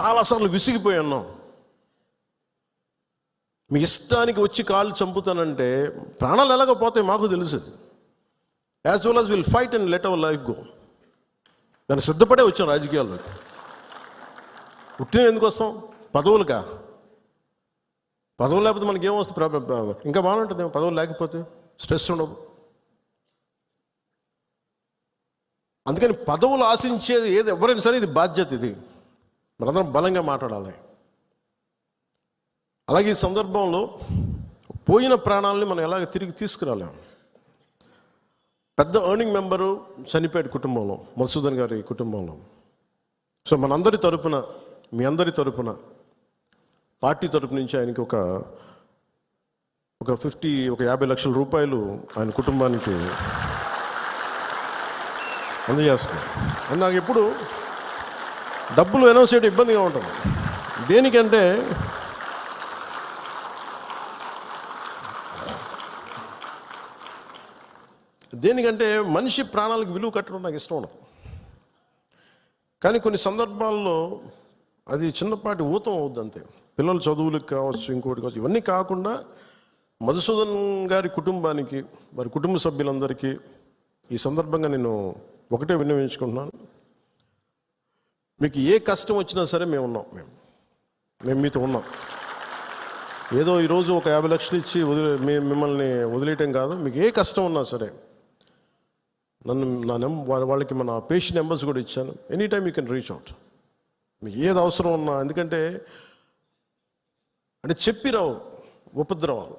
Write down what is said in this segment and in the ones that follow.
చాలాసార్లు విసిగిపోయి ఉన్నాం. మీ ఇష్టానికి వచ్చి కాళ్ళు చంపుతానంటే ప్రాణాలు ఎలాగో పోతాయి మాకు తెలుసు. As well as will fight and let our life go దాన్ని సిద్ధపడే వచ్చాం రాజకీయాల్లోకి ఉట్టిన ఎందుకు వస్తాం? పదవులుగా. పదవులు లేకపోతే మనకి ఏమొస్తుంది ప్రాబ్లం ఇంకా బాగుంటుంది పదవులు లేకపోతే స్ట్రెస్ ఉండదు. అందుకని పదవులు ఆశించేది ఏది? ఎవరైనా సరే ఇది బాధ్యత ఇది. మనందరం బలంగా మాట్లాడాలి. అలాగే ఈ సందర్భంలో పోయిన ప్రాణాలని మనం ఎలాగ తిరిగి తీసుకురాలేము పెద్ద ఎర్నింగ్ మెంబరు చనిపోయాడు కుటుంబంలో మధుసూదన్ గారి కుటుంబంలో. సో మనందరి తరపున మీ అందరి తరపున పార్టీ తరపు నుంచి ఆయనకి ఒక ఒక ఫిఫ్టీ ఒక యాభై లక్షల రూపాయలు ఆయన కుటుంబానికి అందజేస్తున్నాం. నాకు ఎప్పుడు డబ్బులు అనౌన్స్ చేయడం ఇబ్బందిగా ఉంటుంది. దేనికంటే దేనికంటే మనిషి ప్రాణాలకు విలువ కట్టడం నాకు ఇష్టం ఉండదు. కానీ కొన్ని సందర్భాల్లో అది చిన్నపాటి ఊతం అవుద్ది అంతే. పిల్లల చదువులకు కావచ్చు ఇంకోటి కావచ్చు ఇవన్నీ కాకుండా మధుసూదన్ గారి కుటుంబానికి వారి కుటుంబ సభ్యులందరికీ ఈ సందర్భంగా నేను ఒకటే విన్నవించుకుంటున్నాను. మీకు ఏ కష్టం వచ్చినా సరే మేము ఉన్నాం. మేము మేము మీతో ఉన్నాం. ఏదో ఈరోజు ఒక యాభై లక్షలు ఇచ్చి వదిలే మీ మిమ్మల్ని వదిలేయటం కాదు. మీకు ఏ కష్టం ఉన్నా సరే నన్ను నా నెం వాళ్ళకి మన పేషెంట్ నెంబర్స్ కూడా ఇచ్చాను. Any time you can reach out. మీకు ఏది అవసరం ఉన్నా ఎందుకంటే అంటే చెప్పిరావు ఉపద్రవాలు.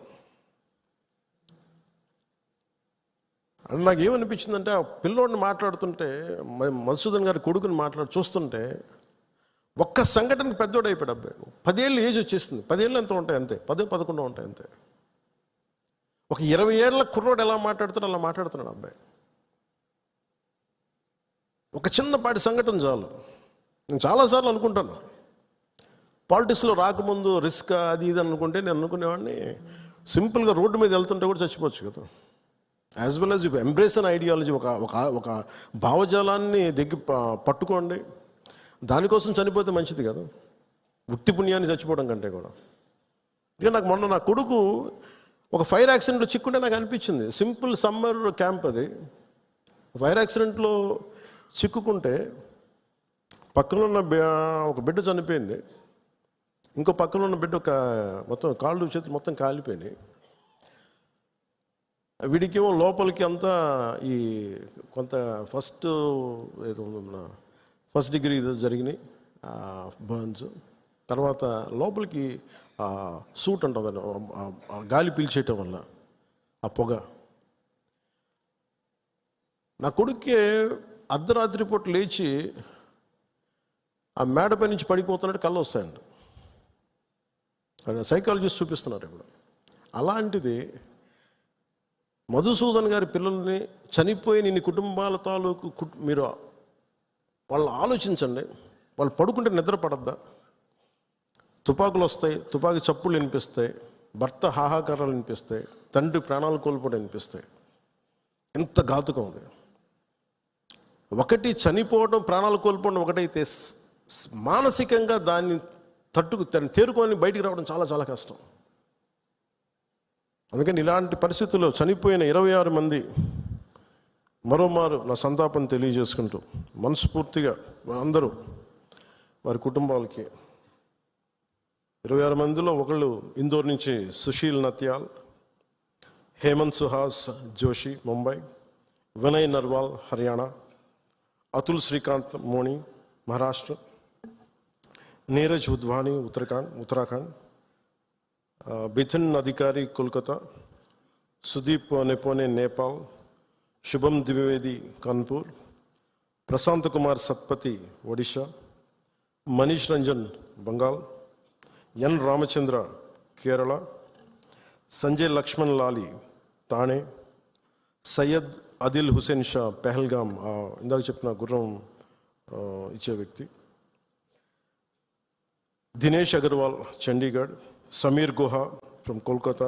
నాకు ఏమనిపించిందంటే ఆ పిల్లోడిని మాట్లాడుతుంటే మ- మధుసూదన్ గారి కొడుకుని మాట్లాడు చూస్తుంటే ఒక్క సంఘటన పెద్దోడు అయిపోయాడు అబ్బాయి. పదేళ్ళు ఏజ్ వచ్చేసింది. పదేళ్ళు ఎంత ఉంటాయి అంతే. పదే పదకొండు ఉంటాయి అంతే. ఒక ఇరవై ఏళ్ళ కుర్రోడు ఎలా మాట్లాడుతున్నాడు అలా మాట్లాడుతున్నాడు అబ్బాయి. ఒక చిన్నపాటి సంఘటన చాలు. నేను చాలాసార్లు అనుకుంటాను. పాలిటిక్స్లో రాకముందు రిస్క్ అది ఇది అనుకుంటే నేను అనుకునేవాడిని. సింపుల్గా రోడ్డు మీద వెళ్తుంటే కూడా చచ్చిపోవచ్చు కదా. As well as embrace an ideology ఒక ఒక ఒక భావజాలాన్ని దగ్గర పట్టుకోండి. దానికోసం చనిపోతే మంచిది కదా. వృత్తి పుణ్యాన్ని చచ్చిపోవడం కంటే కూడా. ఇక నాకు మొన్న నా కొడుకు ఒక ఫైర్ యాక్సిడెంట్లో చిక్కుంటే నాకు అనిపించింది. సింపుల్ సమ్మర్ క్యాంప్ అది. ఫైర్ యాక్సిడెంట్లో చిక్కుకుంటే పక్కన ఉన్న ఒక బిడ్డ చనిపోయింది. ఇంకో పక్కన ఉన్న బిడ్డ ఒక మొత్తం కాళ్ళు చేతులు మొత్తం కాలిపోయినాయి. వీడికేమో లోపలికి అంతా ఈ కొంత ఫస్ట్ ఏదో ఫస్ట్ డిగ్రీ ఏదో జరిగినాయి బర్న్స్ తర్వాత లోపలికి సూట్ ఉంటుంది గాలి పీల్చేయటం వల్ల ఆ పొగ. నా కొడుక్కి అర్ధరాత్రి పూట లేచి ఆ మేడపై నుంచి పడిపోతున్నట్టు కళ్ళు వస్తాయండి సైకాలజిస్ట్ చూపిస్తున్నారు ఇప్పుడు. అలాంటిది మధుసూదన్ గారి పిల్లల్ని చనిపోయిన ఇన్ని కుటుంబాల తాలూకు కుట్- మీరు వాళ్ళు ఆలోచించండి. వాళ్ళు పడుకుంటే నిద్ర పడద్దా? తుపాకులు వస్తాయి తుపాకి చప్పులు వినిపిస్తాయి భర్త హాహాకారాలు వినిపిస్తాయి తండ్రి ప్రాణాలు కోల్పోవడం వినిపిస్తాయి. ఎంత ఘాతుకం ఉంది ఒకటి చనిపోవడం ప్రాణాలు కోల్పోవడం ఒకటైతే మానసికంగా దాన్ని తట్టుకు దాన్ని తేరుకొని బయటికి రావడం చాలా చాలా కష్టం. అందుకని ఇలాంటి పరిస్థితుల్లో చనిపోయిన ఇరవై ఆరు మంది మరోమారు నా సంతాపం తెలియజేసుకుంటూ మనస్ఫూర్తిగా వారందరూ వారి కుటుంబాలకి ఇరవై ఆరు మందిలో ఒకళ్ళు ఇందోర్ నుంచి సుశీల్ నత్యాల్ హేమంత్ సుహాస్ జోషి ముంబై వినయ్ నర్వాల్ హర్యానా అతుల్ శ్రీకాంత్ మోణి మహారాష్ట్ర నీరజ్ ఉద్వాని ఉత్తరాఖండ్ ఉత్తరాఖండ్ బిథున్ అధికారి కోల్కతా సుదీప్ నెపోనే నేపాల్ శుభం ద్వివేది కాన్పూర్ ప్రశాంత్ కుమార్ సత్పతి ఒడిషా మనీష్ రంజన్ బంగాల్ ఎన్ రామచంద్ర కేరళ సంజయ్ లక్ష్మణ్ లాలి తాణే సయ్యద్ అదిల్ హుసేన్ షా పెహల్గామ్ ఇందాక చెప్పిన గుర్రం ఇచ్చే వ్యక్తి. దినేష్ అగర్వాల్ చండీగఢ్ సమీర్ గుహా ఫ్రమ్ కోల్కతా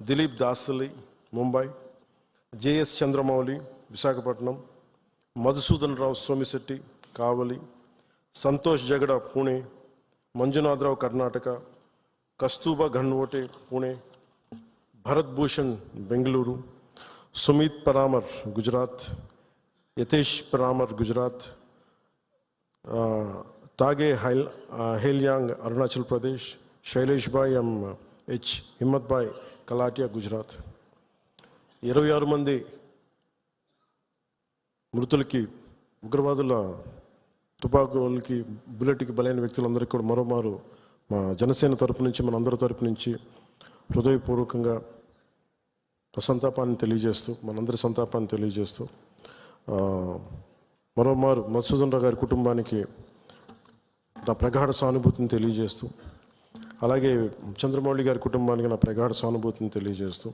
దిలీప్ దాసలి ముంబై జేఎస్ చంద్రమౌళి విశాఖపట్నం మధుసూదన్ రావు సోమిశెట్టి కావలి సంతోష్ జగడ పూణే మంజునాథరావు కర్ణాటక కస్తూబా ఘన్వోటే పుణే భరత్ భూషణ్ బెంగళూరు సుమిత్ పరామర్ గుజరాత్ యతేష్ పరామర్ గుజరాత్ ఆ, తాగే హైల్ ఆ, హేల్యాంగ్ అరుణాచల్ శైలేష్ బాయ్ ఎం హెచ్ హిమ్మత్ బాయ్ కలాటియా గుజరాత్. ఇరవై ఆరు మంది మృతులకి ఉగ్రవాదుల తుపాకులకి బుల్లెట్కి బలైన వ్యక్తులందరికీ కూడా మరోమారు మా జనసేన తరపు నుంచి మన అందరి తరపు నుంచి హృదయపూర్వకంగా సంతాపాన్ని తెలియజేస్తూ మనందరి సంతాపాన్ని తెలియజేస్తూ మరోమారు మధుసూదన్ రావు గారి కుటుంబానికి నా ప్రగాఢ సానుభూతిని తెలియజేస్తూ అలాగే చంద్రమౌళి గారి కుటుంబానికి నా ప్రగాఢ సానుభూతిని తెలియజేస్తూ